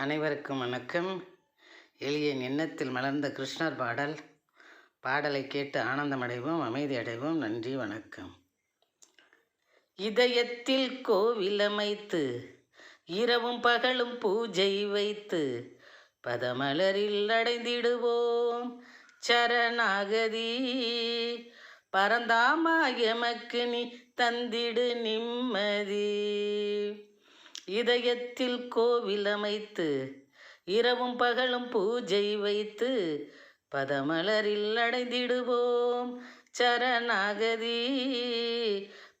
அனைவருக்கும் வணக்கம். எளியன் எண்ணத்தில் மலர்ந்த கிருஷ்ணர் பாடல். பாடலை கேட்டு ஆனந்தமடைவோம் அமைதி அடைவோம் நன்றி வணக்கம். இதயத்தில் கோவில் அமைத்து இரவும் பகலும் பூஜை வைத்து பதமலரில் அடைந்திடுவோம் சரணாகதி. பரந்தாமா எமக்கு நீ தந்திடு நிம்மதி. இதயத்தில் கோவில் அமைத்து இரவும் பகலும் பூஜை வைத்து பதமலரில் அடைந்திடுவோம். சரணாகதி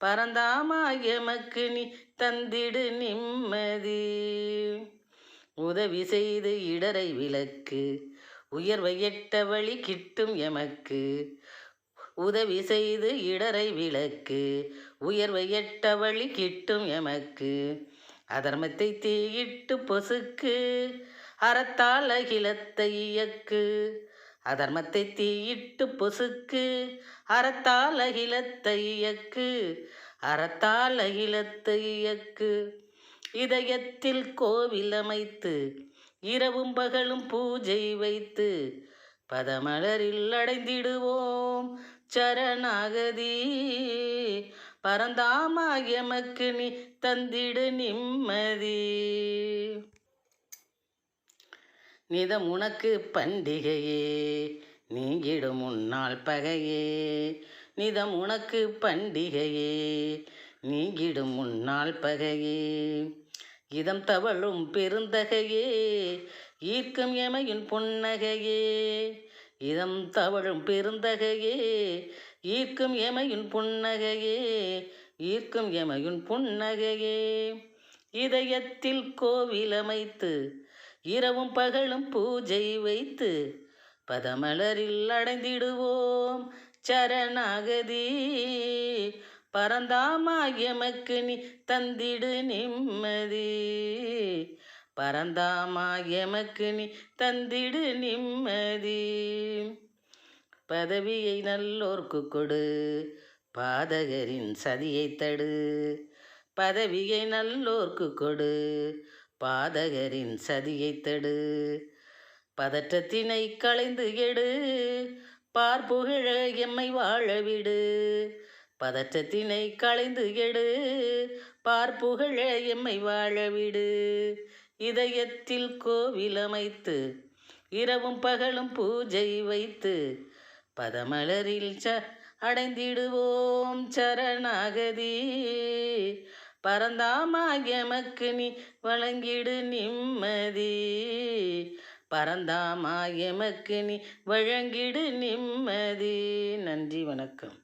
பரந்தாமா எமக்கு நீ தந்திடு நிம்மதி. உதவி செய்து இடரை விளக்கு உயர்வை எட்ட வழி கிட்டும் எமக்கு. உதவி செய்து இடரை விளக்கு உயர்வை எட்ட வழி கிட்டும் எமக்கு. அதர்மத்தை தீயிட்டு பொசுக்கு அறத்தால் அகிலத்தை இயக்கு. அதர்மத்தை தீயிட்டு பொசுக்கு அறத்தால் அகிலத்தை இயக்கு. அறத்தால் அகிலத்தை இயக்கு. இதயத்தில் கோவில் அமைத்து இரவும் பகலும் பூஜை வைத்து பதமலரில் அடைந்திடுவோம் சரணாகதி. பரந்தாமா எமக்கு நீ தந்திடு நிம்மதி. நிதம் உனக்கு பண்டிகையே நீங்கிடும் முன்னால் பகையே. நிதம் உனக்கு பண்டிகையே நீங்கிடும் முன்னால் பகையே. இதம் தவழும் பெருந்தகையே ஈர்க்கும் எமையின் புன்னகையே. இதம் தவழும் பெருந்தகையே ஈர்க்கும் எமையின் புன்னகையே ஈர்க்கும் எமையின் புன்னகையே. இதயத்தில் கோவில் அமைத்து இரவும் பகலும் பூஜை வைத்து பதமலரில் அடைந்திடுவோம் சரணாகதி. பரந்தாமா எமக்கு நீ தந்திடு நிம்மதி. பரந்தாமா எமக்கு நீ தந்திடு நிம்மதி. பதவியை நல்லோர்க்கு கொடு பாதகரின் சதியை தடு. பதவியை நல்லோர்க்கு கொடு பாதகரின் சதியை தடு. பதற்றத்தினை களைந்து எடு பார்ப்புகழ எம்மை வாழவிடு பதற்றத்தினை களைந்து எடு பார்ப்புகழ எம்மை வாழவிடு இதயத்தில் கோவில் அமைத்து இரவும் பகலும் பூஜை வைத்து பதமலரில் ச அடைந்திடுவோம் சரணாகதி. பரந்தாமா எமக்கு நீ வழங்கிடு நிம்மதி. பரந்தாமா எமக்கு நீ வழங்கிடு நிம்மதி. நன்றி வணக்கம்.